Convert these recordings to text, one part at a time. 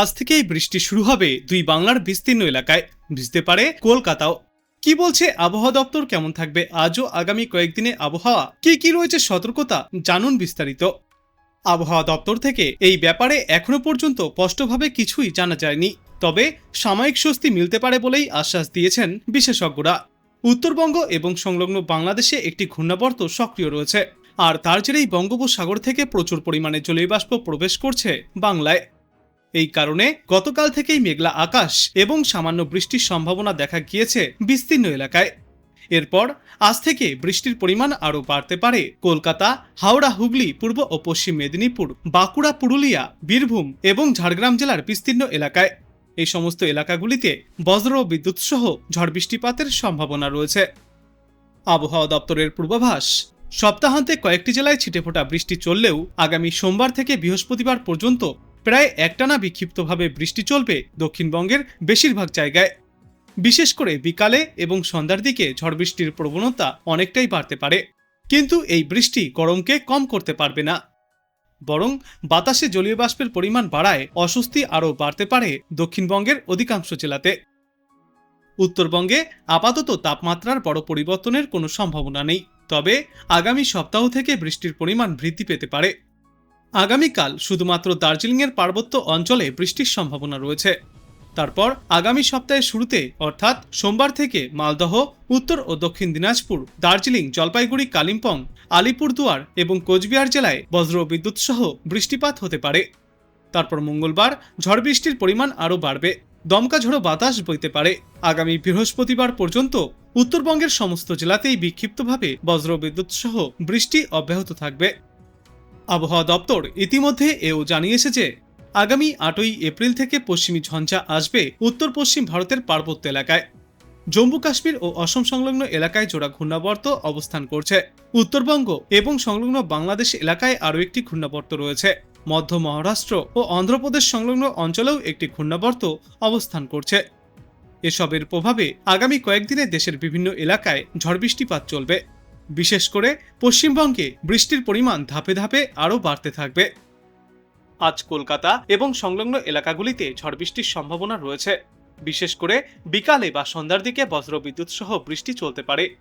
আজ থেকেই বৃষ্টি শুরু হবে দুই বাংলার বিস্তীর্ণ এলাকায়। ভিজতে পারে কলকাতাও। কি বলছে আবহাওয়া দপ্তর? কেমন থাকবে আজও আগামী কয়েকদিনে আবহাওয়া? কি কি রয়েছে সতর্কতা? জানুন বিস্তারিত। আবহাওয়া দপ্তর থেকে এই ব্যাপারে এখনও পর্যন্ত স্পষ্টভাবে কিছুই জানা যায়নি। তবে সাময়িক স্বস্তি মিলতে পারে বলেই আশ্বাস দিয়েছেন বিশেষজ্ঞরা। উত্তরবঙ্গ এবং সংলগ্ন বাংলাদেশে একটি ঘূর্ণাবর্ত সক্রিয় রয়েছে। আর তার জেরেই বঙ্গোপসাগর থেকে প্রচুর পরিমাণে জলীয়বাষ্প প্রবেশ করছে বাংলায়। এই কারণে গতকাল থেকেই মেঘলা আকাশ এবং সামান্য বৃষ্টির সম্ভাবনা দেখা গিয়েছে বিস্তীর্ণ এলাকায়। এরপর আজ থেকে বৃষ্টির পরিমাণ আরও বাড়তে পারে। কলকাতা, হাওড়া, হুগলি, পূর্ব ও পশ্চিম মেদিনীপুর, বাঁকুড়া, পুরুলিয়া, বীরভূম এবং ঝাড়গ্রাম জেলার বিস্তীর্ণ এলাকায়। এই সমস্ত এলাকাগুলিতে বজ্র বিদ্যুৎ সহ ঝড় বৃষ্টিপাতের সম্ভাবনা রয়েছে। আবহাওয়া দপ্তরের পূর্বাভাস, সপ্তাহান্তে কয়েকটি জেলায় ছিটেফোঁটা বৃষ্টি চললেও আগামী সোমবার থেকে বৃহস্পতিবার পর্যন্ত প্রায় একটানা বিক্ষিপ্তভাবে বৃষ্টি চলবে দক্ষিণবঙ্গের বেশিরভাগ জায়গায়। বিশেষ করে বিকালে এবং সন্ধ্যার দিকে ঝড় বৃষ্টির প্রবণতা অনেকটাই বাড়তে পারে। কিন্তু এই বৃষ্টি গরমকে কম করতে পারবে না। বরং বাতাসে জলীয় বাষ্পের পরিমাণ বাড়ায় অস্বস্তি আরও বাড়তে পারে দক্ষিণবঙ্গের অধিকাংশ জেলাতে। উত্তরবঙ্গে আপাতত তাপমাত্রার বড় পরিবর্তনের কোনো সম্ভাবনা নেই। তবে আগামী সপ্তাহ থেকে বৃষ্টির পরিমাণ বৃদ্ধি পেতে পারে। আগামীকাল শুধুমাত্র দার্জিলিংয়ের পার্বত্য অঞ্চলে বৃষ্টির সম্ভাবনা রয়েছে। তারপর আগামী সপ্তাহের শুরুতে, অর্থাৎ সোমবার থেকে মালদহ, উত্তর ও দক্ষিণ দিনাজপুর, দার্জিলিং, জলপাইগুড়ি, কালিম্পং, আলিপুরদুয়ার এবং কোচবিহার জেলায় বজ্র বিদ্যুৎ সহ বৃষ্টিপাত হতে পারে। তারপর মঙ্গলবার ঝড় বৃষ্টির পরিমাণ আরও বাড়বে। দমকা ঝড়ো বাতাস বইতে পারে। আগামী বৃহস্পতিবার পর্যন্ত উত্তরবঙ্গের সমস্ত জেলাতেই বিক্ষিপ্তভাবে বজ্র বিদ্যুৎ সহ বৃষ্টি অব্যাহত থাকবে। আবহাওয়া দপ্তর ইতিমধ্যে এও জানিয়েছে যে আগামী আটই এপ্রিল থেকে পশ্চিমী ঝঞ্ঝা আসবে উত্তর পশ্চিম ভারতের পার্বত্য এলাকায়। জম্মু কাশ্মীর ও অসম সংলগ্ন এলাকায় জোড়া ঘূর্ণাবর্ত অবস্থান করছে। উত্তরবঙ্গ এবং সংলগ্ন বাংলাদেশ এলাকায় আরও একটি ঘূর্ণাবর্ত রয়েছে। মধ্য মহারাষ্ট্র ও অন্ধ্রপ্রদেশ সংলগ্ন অঞ্চলেও একটি ঘূর্ণাবর্ত অবস্থান করছে। এসবের প্রভাবে আগামী কয়েকদিনে দেশের বিভিন্ন এলাকায় ঝড় বৃষ্টিপাত চলবে। বিশেষ করে পশ্চিমবঙ্গে বৃষ্টির পরিমাণ ধাপে ধাপে আরও বাড়তে থাকবে। আজ কলকাতা এবং সংলগ্ন এলাকাগুলিতে ঝড় বৃষ্টির সম্ভাবনা রয়েছে। বিশেষ করে বিকালে বা সন্ধ্যার দিকে বজ্রবিদ্যুৎ সহ বৃষ্টি চলতে পারে।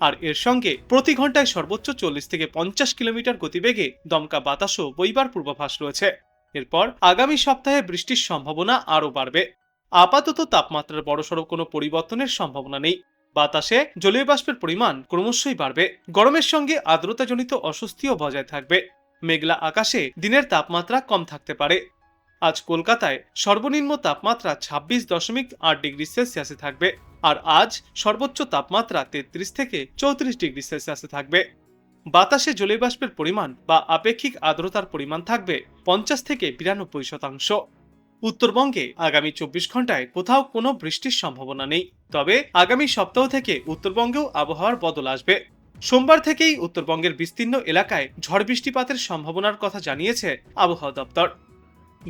আর এর সঙ্গে প্রতি ঘন্টায় সর্বোচ্চ চল্লিশ থেকে পঞ্চাশ কিলোমিটার গতিবেগে দমকা বাতাসও বইবার পূর্বাভাস রয়েছে। এরপর আগামী সপ্তাহে বৃষ্টির সম্ভাবনা আরও বাড়বে। আপাতত তাপমাত্রার বড়সড় কোনো পরিবর্তনের সম্ভাবনা নেই। বাতাসে জলীয় বাষ্পের পরিমাণ ক্রমশই বাড়বে। গরমের সঙ্গে আর্দ্রতাজনিত অস্বস্তিও বজায় থাকবে। মেঘলা আকাশে দিনের তাপমাত্রা কম থাকতে পারে। আজ কলকাতায় সর্বনিম্ন তাপমাত্রা ছাব্বিশ দশমিক আট ডিগ্রি সেলসিয়াসে থাকবে আর আজ সর্বোচ্চ তাপমাত্রা তেত্রিশ থেকে চৌত্রিশ ডিগ্রি সেলসিয়াসে থাকবে। বাতাসে জলীয়বাষ্পের পরিমাণ বা আপেক্ষিক আর্দ্রতার পরিমাণ থাকবে পঞ্চাশ থেকে বিরানব্বই শতাংশ। উত্তরবঙ্গে আগামী চব্বিশ ঘন্টায় কোথাও কোনো বৃষ্টির সম্ভাবনা নেই। তবে আগামী সপ্তাহ থেকে উত্তরবঙ্গেও আবহাওয়ার বদল আসবে। সোমবার থেকেই উত্তরবঙ্গের বিস্তীর্ণ এলাকায় ঝড় বৃষ্টিপাতের সম্ভাবনার কথা জানিয়েছে আবহাওয়া দপ্তর।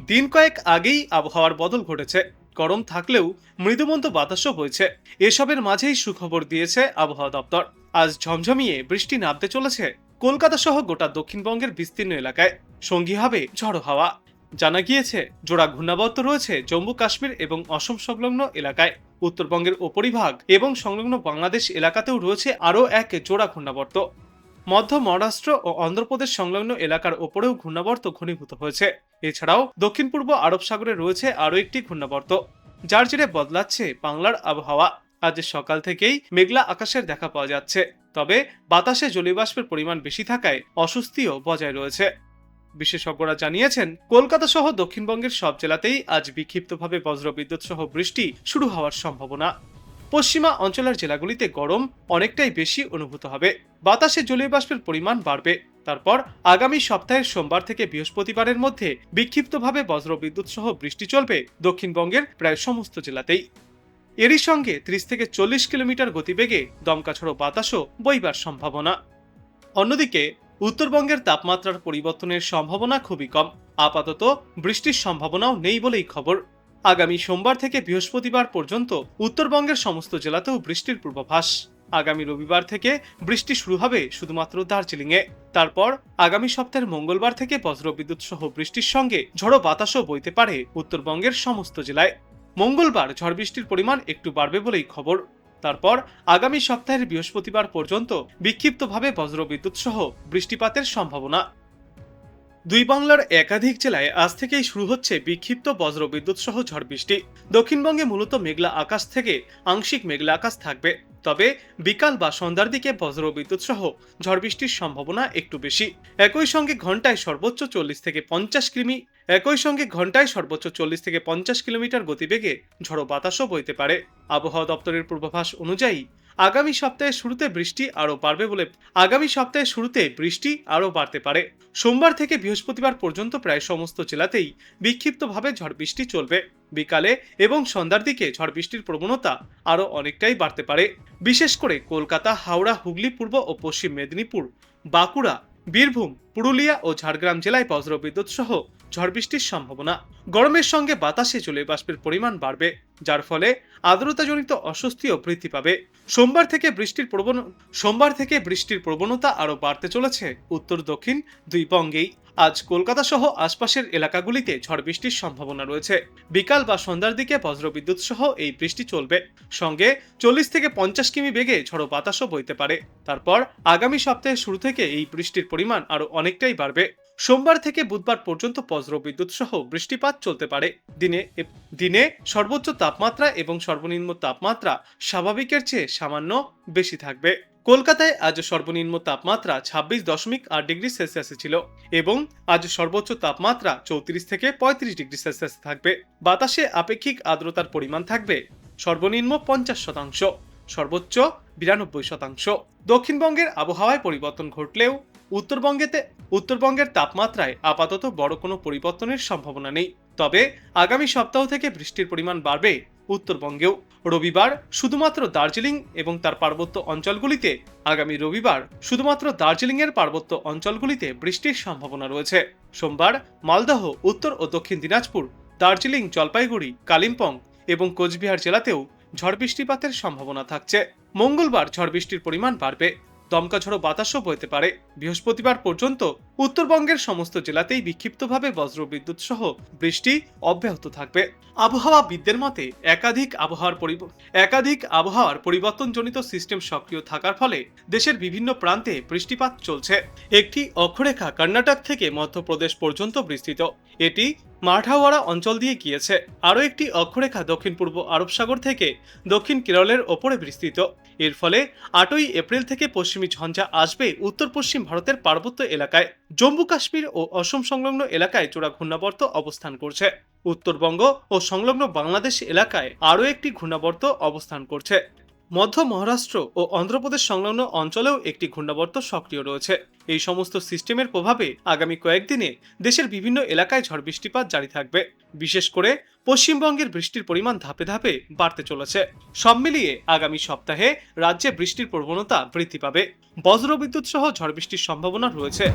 দিন কয়েক আগেই আবহাওয়ার বদল ঘটেছে। গরম থাকলেও মৃদুমন্দ বাতাসও হয়েছে এসবের মাঝেই সুখবর দিয়েছে আবহাওয়া দপ্তর। আজ ঝমঝমিয়ে বৃষ্টি নামতে চলেছে কলকাতা সহ গোটা দক্ষিণবঙ্গের বিস্তীর্ণ এলাকায়। সঙ্গী হবে ঝড়ো হাওয়া। জানা গিয়েছে, জোড়া ঘূর্ণাবর্ত রয়েছে জম্মু, কাশ্মীর এবং অসম সংলগ্ন এলাকায়। উত্তরবঙ্গের ওপরিভাগ এবং সংলগ্ন বাংলাদেশ এলাকাতেও রয়েছে আরও এক জোড়া ঘূর্ণাবর্ত। মধ্য মহারাষ্ট্র ও অন্ধ্রপ্রদেশ সংলগ্ন এলাকার ওপরেও ঘূর্ণাবর্ত ঘনীভূত হয়েছে। এছাড়াও দক্ষিণ পূর্ব আরব সাগরে রয়েছে আরও একটি ঘূর্ণাবর্ত, যার জেরে বদলাচ্ছে বাংলার আবহাওয়া। আজ সকাল থেকেই মেঘলা আকাশের দেখা পাওয়া যাচ্ছে, তবে বাতাসে জলীয়বাষ্পের পরিমাণ বেশি থাকায় অস্বস্তিও বজায় রয়েছে। বিশেষজ্ঞরা জানিয়েছেন, কলকাতা সহ দক্ষিণবঙ্গের সব জেলাতেই আজ বিক্ষিপ্তভাবে বজ্রবিদ্যুৎ সহ বৃষ্টি শুরু হওয়ার সম্ভাবনা। পশ্চিমা অঞ্চলের জেলাগুলিতে গরম অনেকটাই বেশি অনুভূত হবে। বাতাসে জলীয় বাষ্পের পরিমাণ বাড়বে। তারপর আগামী সপ্তাহের সোমবার থেকে বৃহস্পতিবারের মধ্যে বিক্ষিপ্তভাবে বজ্রবিদ্যুৎ সহ বৃষ্টি চলবে দক্ষিণবঙ্গের প্রায় সমস্ত জেলাতেই। এরই সঙ্গে ত্রিশ থেকে চল্লিশ কিলোমিটার গতিবেগে দমকাছড়ো বাতাসও বইবার সম্ভাবনা। অন্যদিকে উত্তরবঙ্গের তাপমাত্রার পরিবর্তনের সম্ভাবনা খুবই কম। আপাতত বৃষ্টির সম্ভাবনাও নেই বলেই খবর। আগামী সোমবার থেকে বৃহস্পতিবার পর্যন্ত উত্তরবঙ্গের সমস্ত জেলাতেও বৃষ্টির পূর্বাভাস। আগামী রবিবার থেকে বৃষ্টি শুরু হবে শুধুমাত্র দার্জিলিংয়ে। তারপর আগামী সপ্তাহের মঙ্গলবার থেকে বজ্রবিদ্যুৎ সহ বৃষ্টির সঙ্গে ঝড়ো বাতাসও বইতে পারে উত্তরবঙ্গের সমস্ত জেলায়। মঙ্গলবার ঝড় বৃষ্টির পরিমাণ একটু বাড়বে বলেই খবর। তারপর আগামী সপ্তাহের বৃহস্পতিবার পর্যন্ত বিক্ষিপ্তভাবে বজ্রবিদ্যুৎ সহ বৃষ্টিপাতের সম্ভাবনা। দুই বাংলার একাধিক জেলায় আজ থেকেই শুরু হচ্ছে বিক্ষিপ্ত বজ্রবিদ্যুৎ সহ ঝড় বৃষ্টি। দক্ষিণবঙ্গে মূলত মেঘলা আকাশ থেকে আংশিক মেঘলা আকাশ থাকবে। তবে বিকাল বা সন্ধ্যার দিকে বজ্রবিদ্যুৎ সহ ঝড় বৃষ্টির সম্ভাবনা একটু বেশি। একই সঙ্গে ঘন্টায় সর্বোচ্চ চল্লিশ থেকে পঞ্চাশ কিমি, একই সঙ্গে ঘন্টায় সর্বোচ্চ চল্লিশ থেকে পঞ্চাশ কিলোমিটার গতিবেগে ঝড়ো বাতাসও বইতে পারে। আবহাওয়া দপ্তরের পূর্বাভাস অনুযায়ী আগামী সপ্তাহের শুরুতে বৃষ্টি আরও বাড়বে বলে আগামী সপ্তাহের শুরুতে বৃষ্টি আরও বাড়তে পারে। সোমবার থেকে বৃহস্পতিবার পর্যন্ত প্রায় সমস্ত জেলাতেই বিক্ষিপ্তভাবে ঝড় বৃষ্টি চলবে। বিকালে এবং সন্ধ্যার দিকে ঝড় বৃষ্টির প্রবণতা আরও অনেকটাই বাড়তে পারে। বিশেষ করে কলকাতা, হাওড়া, হুগলি, পূর্ব ও পশ্চিম মেদিনীপুর, বাঁকুড়া, বীরভূম, পুরুলিয়া ও ঝাড়গ্রাম জেলায় বজ্রবিদ্যুৎ সহ ঝড় বৃষ্টির সম্ভাবনা। গরমের সঙ্গে বাতাসে জলীয় বাষ্পের পরিমাণ বাড়বে, যার ফলে আর্দ্রতাজনিত অস্বস্তিও বৃদ্ধি পাবে। সোমবার থেকে বৃষ্টির প্রবণ, সোমবার থেকে বৃষ্টির প্রবণতা আরও বাড়তে চলেছে। উত্তর, দক্ষিণ দুই বঙ্গেই। আজ কলকাতা সহ আশপাশের এলাকাগুলিতে ঝড় বৃষ্টির সম্ভাবনা রয়েছে। বিকাল বা সন্ধ্যার দিকে বজ্রবিদ্যুৎ সহ এই বৃষ্টি চলবে। সঙ্গে চল্লিশ থেকে পঞ্চাশ কিমি বেগে ঝড়ো বাতাসও বইতে পারে। তারপর আগামী সপ্তাহের শুরু থেকে এই বৃষ্টির পরিমাণ আরও অনেকটাই বাড়বে। সোমবার থেকে বুধবার পর্যন্ত বজ্রবিদ্যুৎ সহ বৃষ্টিপাত চলতে পারে। দিনে দিনে সর্বোচ্চ তাপমাত্রা এবং সর্বনিম্ন তাপমাত্রা স্বাভাবিকের চেয়ে সামান্য বেশি থাকবে। কলকাতায় আজ সর্বনিম্ন তাপমাত্রা ছাব্বিশ দশমিক আট ডিগ্রি সেলসিয়াসে ছিল এবং আজ সর্বোচ্চ তাপমাত্রা চৌত্রিশ থেকে পঁয়ত্রিশ ডিগ্রি সেলসিয়াস থাকবে। বাতাসে আপেক্ষিক আর্দ্রতার পরিমাণ থাকবে সর্বনিম্ন পঞ্চাশ শতাংশ, সর্বোচ্চ বিরানব্বই শতাংশ। দক্ষিণবঙ্গের আবহাওয়ায় পরিবর্তন ঘটলেও উত্তরবঙ্গেতে উত্তরবঙ্গের তাপমাত্রায় আপাতত বড় কোনো পরিবর্তনের সম্ভাবনা নেই। তবে আগামী সপ্তাহ থেকে বৃষ্টির পরিমাণ বাড়বে উত্তরবঙ্গেও। রবিবার শুধুমাত্র দার্জিলিং এবং তার পার্বত্য অঞ্চলগুলিতে, আগামী রবিবার শুধুমাত্র দার্জিলিংয়ের পার্বত্য অঞ্চলগুলিতে বৃষ্টির সম্ভাবনা রয়েছে। সোমবার মালদহ, উত্তর ও দক্ষিণ দিনাজপুর, দার্জিলিং, জলপাইগুড়ি, কালিম্পং এবং কোচবিহার জেলাতেও ঝড় বৃষ্টিপাতের সম্ভাবনা থাকছে। মঙ্গলবার ঝড় বৃষ্টির পরিমাণ বাড়বে। দমকা ঝড়ো বাতাসও বইতে পারে। বৃহস্পতিবার পর্যন্ত উত্তরবঙ্গের সমস্ত জেলাতেই বিক্ষিপ্তভাবে বজ্রবিদ্যুৎ সহ বৃষ্টি অব্যাহত থাকবে। আবহাওয়াবিদদের মতে, একাধিক আবহাওয়ার একাধিক আবহাওয়ার পরিবর্তনজনিত সিস্টেম সক্রিয় থাকার ফলে দেশের বিভিন্ন প্রান্তে বৃষ্টিপাত চলছে। একটি অক্ষরেখা কর্ণাটক থেকে মধ্যপ্রদেশ পর্যন্ত বিস্তৃত। এটি মাঠাওয়াড়া অঞ্চল দিয়ে গিয়েছে। আরও একটি অক্ষরেখা দক্ষিণ পূর্ব আরব সাগর থেকে দক্ষিণ কেরলের ওপরে বিস্তৃত। এর ফলে আটই এপ্রিল থেকে পশ্চিমী ঝঞ্ঝা আসবে উত্তর পশ্চিম ভারতের পার্বত্য এলাকায়। জম্মু কাশ্মীর ও অসম সংলগ্ন এলাকায় চূড়া ঘূর্ণাবর্ত অবস্থান করছে। উত্তরবঙ্গ ও সংলগ্ন বাংলাদেশ এলাকায় আরও একটি ঘূর্ণাবর্ত অবস্থান করছে। মধ্য মহারাষ্ট্র ও অন্ধ্রপ্রদেশ সংলগ্ন অঞ্চলেও একটি ঘূর্ণাবর্ত সক্রিয় রয়েছে। এই সমস্ত সিস্টেমের প্রভাবে আগামী কয়েকদিনে দেশের বিভিন্ন এলাকায় ঝড় বৃষ্টিপাত জারি থাকবে। বিশেষ করে পশ্চিমবঙ্গের বৃষ্টির পরিমাণ ধাপে ধাপে বাড়তে চলেছে। সব মিলিয়ে আগামী সপ্তাহে রাজ্যে বৃষ্টির প্রবণতা বৃদ্ধি পাবে। বজ্রবিদ্যুৎ সহ ঝড় বৃষ্টির সম্ভাবনা রয়েছে।